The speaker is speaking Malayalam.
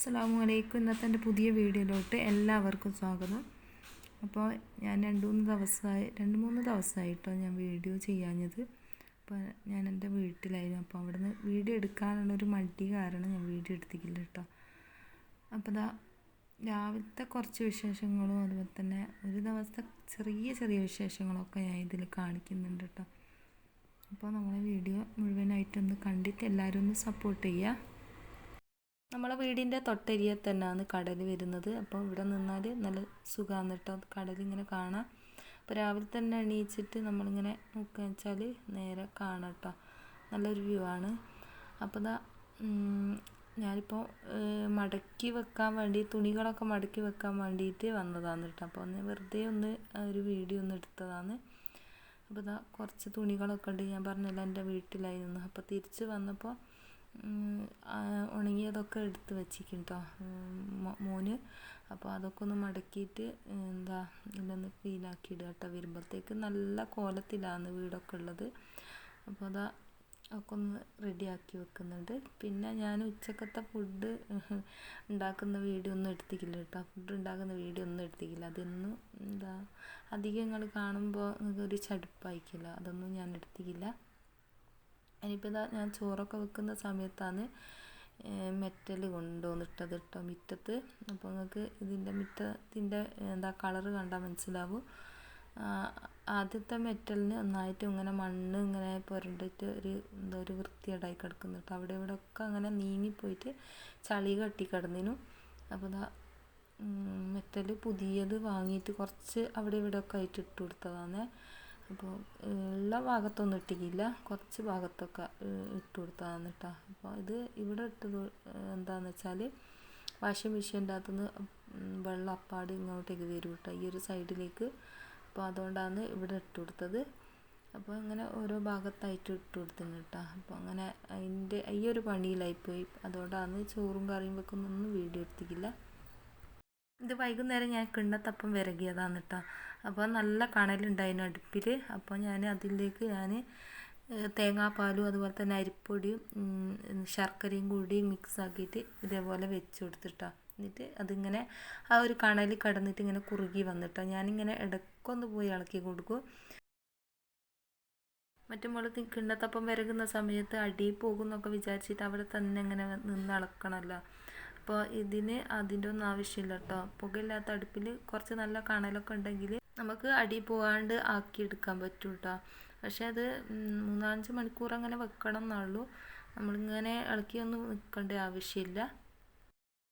അസ്സാം വലൈക്കും ഇന്നത്തെ എന്റെ പുതിയ വീഡിയോയിലോട്ട് എല്ലാവർക്കും സ്വാഗതം. അപ്പോൾ ഞാൻ രണ്ട് മൂന്ന് ദിവസമായി രണ്ട് മൂന്ന് ദിവസമായിട്ടോ ഞാൻ വീഡിയോ ചെയ്യാഞ്ഞത്. അപ്പോൾ ഞാൻ എന്റെ വീട്ടിലായിരുന്നു. അപ്പോൾ അവിടുന്ന് വീഡിയോ എടുക്കാനുള്ള ഒരു മടി കാരണം ഞാൻ വീഡിയോ എടുത്തിക്കില്ല കേട്ടോ. അപ്പോൾ ദാ രാവിലത്തെ കുറച്ച് വിശേഷങ്ങളും അതുപോലെ തന്നെ ഒരു ദിവസത്തെ ചെറിയ ചെറിയ വിശേഷങ്ങളൊക്കെ ഞാൻ ഇതിൽ കാണിക്കുന്നുണ്ട് കേട്ടോ. അപ്പോൾ നമ്മളെ വീഡിയോ മുഴുവനായിട്ടൊന്ന് കണ്ടിട്ട് എല്ലാവരും ഒന്ന് സപ്പോർട്ട് ചെയ്യുക. നമ്മളെ വീടിന്റെ തൊട്ടരിയെ തന്നെയാണ് കടൽ വരുന്നത്. അപ്പോൾ ഇവിടെ നിന്നാൽ നല്ല സുഖമാണ് കേട്ടോ. കടൽ ഇങ്ങനെ കാണാം. അപ്പോൾ രാവിലെ തന്നെ എണീച്ചിട്ട് നമ്മളിങ്ങനെ നോക്കുക വെച്ചാൽ നേരെ കാണാം കേട്ടോ. നല്ലൊരു വ്യൂ ആണ്. അപ്പോൾ ഇതാ ഞാനിപ്പോൾ മടക്കി വെക്കാൻ വേണ്ടി തുണികളൊക്കെ മടക്കി വെക്കാൻ വേണ്ടിയിട്ട് വന്നതാണ് കേട്ടോ. അപ്പോൾ ഒന്ന് വെറുതെ ഒന്ന് ഒരു വീഡിയോ ഒന്ന് എടുത്തതാണ്. അപ്പോൾ ഇതാ കുറച്ച് തുണികളൊക്കെ ഉണ്ട്. ഞാൻ പറഞ്ഞല്ലോ എന്റെ വീട്ടിലായിരുന്നു. അപ്പോൾ തിരിച്ച് വന്നപ്പോൾ ഉണങ്ങിയതൊക്കെ എടുത്ത് വെച്ചിരിക്കും കേട്ടോ മോന്. അപ്പോൾ അതൊക്കെ ഒന്ന് മടക്കിയിട്ട് എന്താ ഇതൊന്ന് ക്ലീനാക്കി കേട്ടോ വരുമ്പോഴത്തേക്ക് നല്ല കോലത്തിലാണ് വീടൊക്കെ ഉള്ളത്. അപ്പോൾ അതാ ഒക്കെ ഒന്ന് റെഡിയാക്കി വെക്കുന്നുണ്ട്. പിന്നെ ഞാൻ ഉച്ചക്കത്തെ ഫുഡ് ഉണ്ടാക്കുന്ന വീഡിയോ ഒന്നും എടുത്തിക്കില്ല കേട്ടോ ഫുഡ് ഉണ്ടാക്കുന്ന വീഡിയോ ഒന്നും എടുത്തിക്കില്ല അതൊന്നും എന്താ അധികം നിങ്ങൾ കാണുമ്പോൾ നിങ്ങൾക്ക് ഒരു ചടുപ്പായിക്കില്ല അതൊന്നും ഞാൻ എടുത്തിക്കില്ല ഇനിയിപ്പോൾ ഇതാ ഞാൻ ചോറൊക്കെ വെക്കുന്ന സമയത്താണ് മെറ്റൽ കൊണ്ടുവന്നിട്ടത് കേട്ടോ മുറ്റത്ത്. അപ്പോൾ നിങ്ങൾക്ക് ഇതിന്റെ മുറ്റത്തിന്റെ എന്താ കളറ് കണ്ടാൽ മനസ്സിലാവും. ആദ്യത്തെ മെറ്റലിന് നന്നായിട്ട് ഇങ്ങനെ മണ്ണ് ഇങ്ങനെ പുരണ്ടിട്ട് ഒരു എന്താ ഒരു വൃത്തിയേടായി കിടക്കുന്നു കേട്ടോ അവിടെ ഇവിടെ ഒക്കെ അങ്ങനെ നീങ്ങിപ്പോയിട്ട് ചളി കെട്ടി കിടന്നിനു. അപ്പോൾ ഇതാ മെറ്റൽ പുതിയത് വാങ്ങിയിട്ട് കുറച്ച് അവിടെ ഇവിടെ ഒക്കെ ആയിട്ട് ഇട്ട് കൊടുത്തതാണ്. അപ്പോൾ ഉള്ള ഭാഗത്തൊന്നും ഇട്ടിക്കില്ല കുറച്ച് ഭാഗത്തൊക്കെ ഇട്ട് കൊടുത്തതാണ് കേട്ടോ. അപ്പോൾ ഇത് ഇവിടെ ഇട്ടത് എന്താണെന്ന് വെച്ചാൽ വാഷിംഗ് മെഷീന്റെ അകത്തുനിന്ന് വെള്ളം അപ്പാട് ഇങ്ങോട്ടേക്ക് വരും കേട്ടോ. ഈ ഒരു സൈഡിലേക്ക്. അപ്പോൾ അതുകൊണ്ടാണ് ഇവിടെ ഇട്ട് കൊടുത്തത്. അപ്പോൾ അങ്ങനെ ഓരോ ഭാഗത്തായിട്ട് ഇട്ട് കൊടുത്തിന് കേട്ടോ. അപ്പോൾ അങ്ങനെ അതിന്റെ ഈ ഒരു പണിയിലായിപ്പോയി. അതുകൊണ്ടാണ് ചോറും കറിയും വെക്കുന്നൊന്നും വീഡിയോ എടുത്തിക്കില്ല ഇത് വൈകുന്നേരം ഞാൻ കിണ്ണത്തപ്പം വിരകിയതാണ് കേട്ടോ. അപ്പോൾ നല്ല കണലുണ്ടായിരുന്നു അടുപ്പിൽ. അപ്പോൾ ഞാൻ അതിലേക്ക് ഞാൻ തേങ്ങാപ്പാലും അതുപോലെ തന്നെ അരിപ്പൊടിയും ശർക്കരയും കൂടി മിക്സ് ആക്കിയിട്ട് ഇതേപോലെ വെച്ച് കൊടുത്തിട്ടോ. എന്നിട്ട് അതിങ്ങനെ ആ ഒരു കണലിൽ കിടന്നിട്ട് ഇങ്ങനെ കുറുകി വന്നിട്ടോ. ഞാനിങ്ങനെ ഇടക്കൊന്ന് പോയി ഇളക്കി കൊടുക്കും. മറ്റുമ്പോൾ കിണ്ണത്തപ്പം വിരകുന്ന സമയത്ത് അടിയിൽ പോകുന്നൊക്കെ വിചാരിച്ചിട്ട് അവിടെ തന്നെ ഇങ്ങനെ നിന്ന് ഇളക്കണമല്ലോ അപ്പോൾ ഇതിന് അതിന്റെ ഒന്നും ആവശ്യമില്ല കേട്ടോ പുകയില്ലാത്ത അടുപ്പിൽ കുറച്ച് നല്ല കണലൊക്കെ ഉണ്ടെങ്കിൽ നമുക്ക് അടി പോകാണ്ട് ആക്കിയെടുക്കാൻ പറ്റും കേട്ടോ പക്ഷേ അത് മൂന്നാലഞ്ച് മണിക്കൂർ അങ്ങനെ വെക്കണം എന്നുള്ളൂ നമ്മളിങ്ങനെ ഇളക്കിയൊന്നും നിൽക്കേണ്ട ആവശ്യമില്ല.